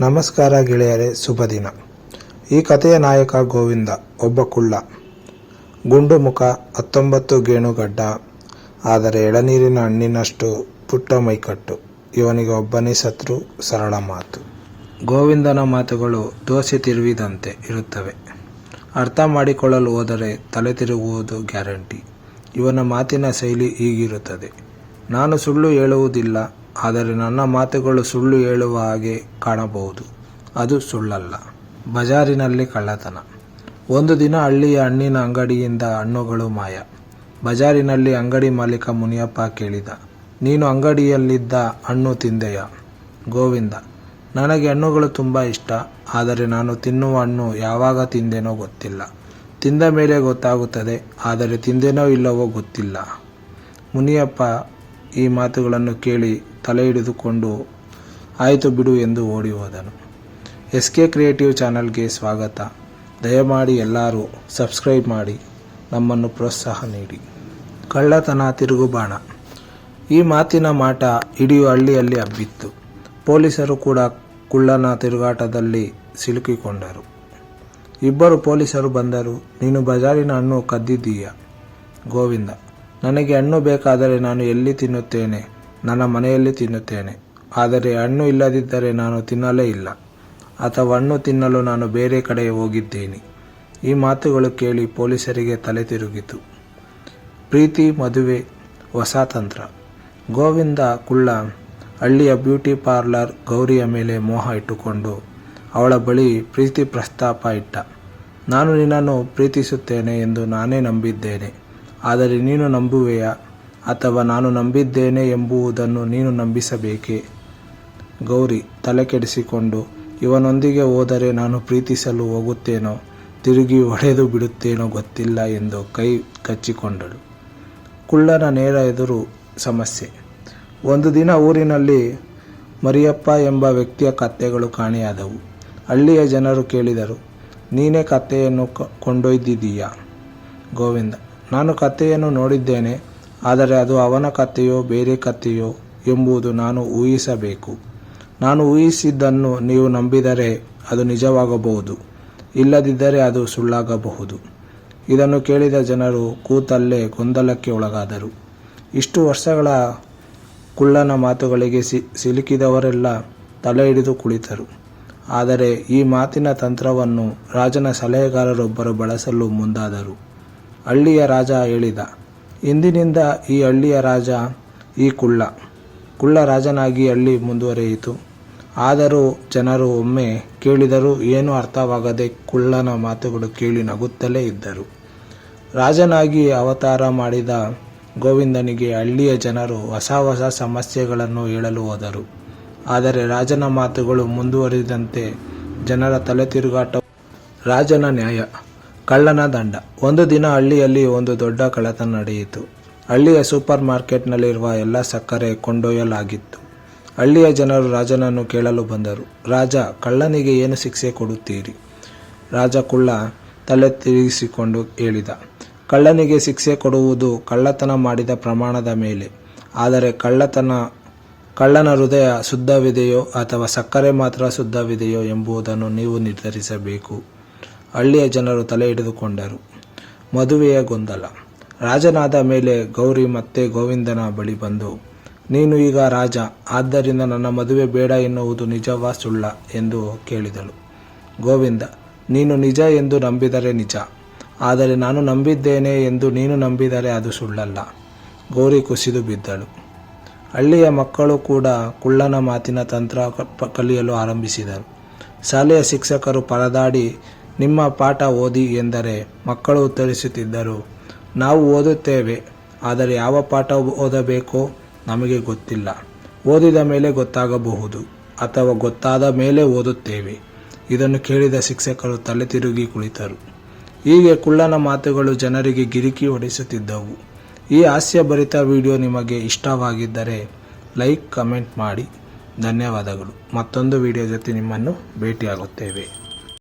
ನಮಸ್ಕಾರ ಗೆಳೆಯರೇ, ಶುಭ ದಿನ. ಈ ಕಥೆಯ ನಾಯಕ ಗೋವಿಂದ, ಒಬ್ಬ ಕುಳ್ಳ. ಗುಂಡು ಮುಖ, ಹತ್ತೊಂಬತ್ತು ಗೇಣುಗಡ್ಡ ಆದರೆ ಎಳನೀರಿನ ಹಣ್ಣಿನಷ್ಟು ಪುಟ್ಟ ಮೈಕಟ್ಟು. ಇವನಿಗೆ ಒಬ್ಬನೇ ಶತ್ರು, ಸರಳ ಮಾತು. ಗೋವಿಂದನ ಮಾತುಗಳು ದೋಸೆ ತಿರುವಿದಂತೆ ಇರುತ್ತವೆ. ಅರ್ಥ ಮಾಡಿಕೊಳ್ಳಲು ಹೋದರೆ ತಲೆ ತಿರುಗುವುದು ಗ್ಯಾರಂಟಿ. ಇವನ ಮಾತಿನ ಶೈಲಿ ಹೀಗಿರುತ್ತದೆ. ನಾನು ಸುಳ್ಳು ಹೇಳುವುದಿಲ್ಲ ಆದರೆ ನನ್ನ ಮಾತುಗಳು ಸುಳ್ಳು ಹೇಳುವ ಹಾಗೆ ಕಾಣಬಹುದು. ಅದು ಸುಳ್ಳಲ್ಲ. ಬಜಾರಿನಲ್ಲಿ ಕಳ್ಳತನ. ಒಂದು ದಿನ ಹಳ್ಳಿಯ ಹಣ್ಣಿನ ಅಂಗಡಿಯಿಂದ ಹಣ್ಣುಗಳು ಮಾಯ. ಬಜಾರಿನಲ್ಲಿ ಅಂಗಡಿ ಮಾಲೀಕ ಮುನಿಯಪ್ಪ ಕೇಳಿದ, ನೀನು ಅಂಗಡಿಯಲ್ಲಿದ್ದ ಹಣ್ಣು ತಿಂದೆಯ? ಗೋವಿಂದ, ನನಗೆ ಹಣ್ಣುಗಳು ತುಂಬ ಇಷ್ಟ. ಆದರೆ ನಾನು ತಿನ್ನುವ ಹಣ್ಣು ಯಾವಾಗ ತಿಂದೇನೋ ಗೊತ್ತಿಲ್ಲ. ತಿಂದ ಮೇಲೆ ಗೊತ್ತಾಗುತ್ತದೆ. ಆದರೆ ತಿಂದೇನೋ ಇಲ್ಲವೋ ಗೊತ್ತಿಲ್ಲ. ಮುನಿಯಪ್ಪ ಈ ಮಾತುಗಳನ್ನು ಕೇಳಿ ತಲೆ ಹಿಡಿದುಕೊಂಡು, ಆಯಿತು ಬಿಡು ಎಂದು ಓಡಿ ಹೋದನು. ಎಸ್ ಕೆ ಕ್ರಿಯೇಟಿವ್ ಚಾನಲ್ಗೆ ಸ್ವಾಗತ. ದಯಮಾಡಿ ಎಲ್ಲರೂ ಸಬ್ಸ್ಕ್ರೈಬ್ ಮಾಡಿ, ನಮ್ಮನ್ನು ಪ್ರೋತ್ಸಾಹ ನೀಡಿ. ಕಳ್ಳತನ ತಿರುಗುಬಾಣ ಈ ಮಾತಿನ ಮಾಟ ಇಡೀ ಹಳ್ಳಿಯಲ್ಲಿ ಹಬ್ಬಿತ್ತು. ಪೊಲೀಸರು ಕೂಡ ಕುಳ್ಳನ ತಿರುಗಾಟದಲ್ಲಿ ಸಿಲುಕಿಕೊಂಡರು. ಇಬ್ಬರು ಪೊಲೀಸರು ಬಂದರು, ನೀನು ಬಜಾರಿನ ಹಣ್ಣು ಕದ್ದಿದ್ದೀಯ? ಗೋವಿಂದ ನನಗೆ ಹಣ್ಣು ಬೇಕಾದರೆ ನಾನು ಎಲ್ಲಿ ತಿನ್ನುತ್ತೇನೆ? ನನ್ನ ಮನೆಯಲ್ಲಿ ತಿನ್ನುತ್ತೇನೆ. ಆದರೆ ಹಣ್ಣು ಇಲ್ಲದಿದ್ದರೆ ನಾನು ತಿನ್ನಲೇ ಇಲ್ಲ. ಅಥವಾ ಹಣ್ಣು ತಿನ್ನಲು ನಾನು ಬೇರೆ ಕಡೆ ಹೋಗಿದ್ದೇನೆ. ಈ ಮಾತುಗಳು ಕೇಳಿ ಪೊಲೀಸರಿಗೆ ತಲೆ ತಿರುಗಿತು. ಪ್ರೀತಿ, ಮದುವೆ, ಹೊಸ ತಂತ್ರ. ಗೋವಿಂದ ಕುಳ್ಳ ಹಳ್ಳಿಯ ಬ್ಯೂಟಿ ಪಾರ್ಲರ್ ಗೌರಿಯ ಮೇಲೆ ಮೋಹ ಇಟ್ಟುಕೊಂಡು ಅವಳ ಬಳಿ ಪ್ರೀತಿ ಪ್ರಸ್ತಾಪ ಇಟ್ಟ. ನಾನು ನಿನ್ನನ್ನು ಪ್ರೀತಿಸುತ್ತೇನೆ ಎಂದು ನಾನೇ ನಂಬಿದ್ದೇನೆ. ಆದರೆ ನೀನು ನಂಬುವೆಯಾ? ಅಥವಾ ನಾನು ನಂಬಿದ್ದೇನೆ ಎಂಬುದನ್ನು ನೀನು ನಂಬಿಸಬೇಕೇ? ಗೌರಿ ತಲೆ ಕೆಡಿಸಿಕೊಂಡು, ಇವನೊಂದಿಗೆ ಹೋದರೆ ನಾನು ಪ್ರೀತಿಸಲು ಹೋಗುತ್ತೇನೋ, ತಿರುಗಿ ಹೊಡೆದು ಬಿಡುತ್ತೇನೋ ಗೊತ್ತಿಲ್ಲ ಎಂದು ಕೈ ಕಚ್ಚಿಕೊಂಡಳು. ಕುಳ್ಳನ ನೇರ ಎದುರು ಸಮಸ್ಯೆ. ಒಂದು ದಿನ ಊರಿನಲ್ಲಿ ಮರಿಯಪ್ಪ ಎಂಬ ವ್ಯಕ್ತಿಯ ಕತ್ತೆಗಳು ಕಾಣೆಯಾದವು. ಹಳ್ಳಿಯ ಜನರು ಕೇಳಿದರು, ನೀನೇ ಕತ್ತೆಯನ್ನು ಕೊಂಡೊಯ್ದಿದ್ದೀಯಾ? ಗೋವಿಂದ ನಾನು ಕತ್ತೆಯನ್ನು ನೋಡಿದ್ದೇನೆ, ಆದರೆ ಅದು ಅವನ ಕತ್ತೆಯೋ ಬೇರೆ ಕತ್ತೆಯೋ ಎಂಬುದು ನಾನು ಊಹಿಸಬೇಕು. ನಾನು ಊಹಿಸಿದ್ದನ್ನು ನೀವು ನಂಬಿದರೆ ಅದು ನಿಜವಾಗಬಹುದು, ಇಲ್ಲದಿದ್ದರೆ ಅದು ಸುಳ್ಳಾಗಬಹುದು. ಇದನ್ನು ಕೇಳಿದ ಜನರು ಕೂತಲ್ಲೇ ಗೊಂದಲಕ್ಕೆ ಒಳಗಾದರು. ಇಷ್ಟು ವರ್ಷಗಳ ಕುಳ್ಳನ ಮಾತುಗಳಿಗೆ ಸಿ, ಸಿಲುಕಿದವರೆಲ್ಲ ತಲೆ ಹಿಡಿದು ಕುಳಿತರು. ಆದರೆ ಈ ಮಾತಿನ ತಂತ್ರವನ್ನು ರಾಜನ ಸಲಹೆಗಾರರೊಬ್ಬರು ಬಳಸಲು ಮುಂದಾದರು. ಹಳ್ಳಿಯ ರಾಜ ಹೇಳಿದ, ಇಂದಿನಿಂದ ಈ ಹಳ್ಳಿಯ ರಾಜ ಈ ಕುಳ್ಳ. ಕುಳ್ಳ ರಾಜನಾಗಿ ಹಳ್ಳಿ ಮುಂದುವರಿಯಿತು. ಆದರೂ ಜನರು ಒಮ್ಮೆ ಕೇಳಿದರೂ ಏನೂ ಅರ್ಥವಾಗದೆ ಕುಳ್ಳನ ಮಾತುಗಳು ಕೇಳಿ ನಗುತ್ತಲೇ ಇದ್ದರು. ರಾಜನಾಗಿ ಅವತಾರ ಮಾಡಿದ ಗೋವಿಂದನಿಗೆ ಹಳ್ಳಿಯ ಜನರು ಹೊಸ ಹೊಸ ಸಮಸ್ಯೆಗಳನ್ನು ಹೇಳಲು ಹೋದರು. ಆದರೆ ರಾಜನ ಮಾತುಗಳು ಮುಂದುವರಿದಂತೆ ಜನರ ತಲೆ ತಿರುಗಾಟ ರಾಜನ ನ್ಯಾಯ. ಕಳ್ಳನ ದಂಡ. ಒಂದು ದಿನ ಹಳ್ಳಿಯಲ್ಲಿ ಒಂದು ದೊಡ್ಡ ಕಳ್ಳತನ ನಡೆಯಿತು. ಹಳ್ಳಿಯ ಸೂಪರ್ ಮಾರ್ಕೆಟ್ನಲ್ಲಿರುವ ಎಲ್ಲ ಸಕ್ಕರೆ ಕೊಂಡೊಯ್ಯಲಾಗಿತ್ತು. ಹಳ್ಳಿಯ ಜನರು ರಾಜನನ್ನು ಕೇಳಲು ಬಂದರು. ರಾಜ, ಕಳ್ಳನಿಗೆ ಏನು ಶಿಕ್ಷೆ ಕೊಡುತ್ತೀರಿ? ರಾಜ ಕುಳ್ಳ ತಲೆ ತಿರುಗಿಸಿಕೊಂಡು ಹೇಳಿದ. ಕಳ್ಳನಿಗೆ ಶಿಕ್ಷೆ ಕೊಡುವುದು ಕಳ್ಳತನ ಮಾಡಿದ ಪ್ರಮಾಣದ ಮೇಲೆ. ಆದರೆ ಕಳ್ಳತನ, ಕಳ್ಳನ ಹೃದಯ ಶುದ್ಧವಿದೆಯೋ ಅಥವಾ ಸಕ್ಕರೆ ಮಾತ್ರ ಶುದ್ಧವಿದೆಯೋ ಎಂಬುದನ್ನು ನೀವು ನಿರ್ಧರಿಸಬೇಕು. ಹಳ್ಳಿಯ ಜನರು ತಲೆ ಹಿಡಿದುಕೊಂಡರು. ಮದುವೆಯ ಗೊಂದಲ. ರಾಜನಾದ ಮೇಲೆ ಗೌರಿ ಮತ್ತೆ ಗೋವಿಂದನ ಬಳಿ ಬಂದು, ನೀನು ಈಗ ರಾಜ, ಆದ್ದರಿಂದ ನನ್ನ ಮದುವೆ ಬೇಡ ಎನ್ನುವುದು ನಿಜವಾ ಸುಳ್ಳ? ಎಂದು ಕೇಳಿದಳು. ಗೋವಿಂದ, ನೀನು ನಿಜ ಎಂದು ನಂಬಿದರೆ ನಿಜ. ಆದರೆ ನಾನು ನಂಬಿದ್ದೇನೆ ಎಂದು ನೀನು ನಂಬಿದರೆ ಅದು ಸುಳ್ಳಲ್ಲ. ಗೌರಿ ಕುಸಿದು ಬಿದ್ದಳು. ಹಳ್ಳಿಯ ಮಕ್ಕಳು ಕೂಡ ಕುಳ್ಳನ ಮಾತಿನ ತಂತ್ರ ಕಲಿಯಲು ಆರಂಭಿಸಿದರು. ಶಾಲೆಯ ಶಿಕ್ಷಕರು ಪರದಾಡಿ ನಿಮ್ಮ ಪಾಠ ಓದಿ ಎಂದರೆ ಮಕ್ಕಳು ಉತ್ತರಿಸುತ್ತಿದ್ದರು ನಾವು ಓದುತ್ತೇವೆ, ಆದರೆ ಯಾವ ಪಾಠ ಓದಬೇಕೋ ನಮಗೆ ಗೊತ್ತಿಲ್ಲ. ಓದಿದ ಮೇಲೆ ಗೊತ್ತಾಗಬಹುದು, ಅಥವಾ ಗೊತ್ತಾದ ಮೇಲೆ ಓದುತ್ತೇವೆ. ಇದನ್ನು ಕೇಳಿದ ಶಿಕ್ಷಕರು ತಲೆ ತಿರುಗಿ ಕುಳಿತರು. ಹೀಗೆ ಕುಳ್ಳನ ಮಾತುಗಳು ಜನರಿಗೆ ಗಿರಿಕಿ ಹೊಡೆಸುತ್ತಿದ್ದವು. ಈ ಹಾಸ್ಯಭರಿತ ವಿಡಿಯೋ ನಿಮಗೆ ಇಷ್ಟವಾಗಿದ್ದರೆ ಲೈಕ್, ಕಮೆಂಟ್ ಮಾಡಿ. ಧನ್ಯವಾದಗಳು. ಮತ್ತೊಂದು ವಿಡಿಯೋ ಜೊತೆ ನಿಮ್ಮನ್ನು ಭೇಟಿಯಾಗುತ್ತೇವೆ.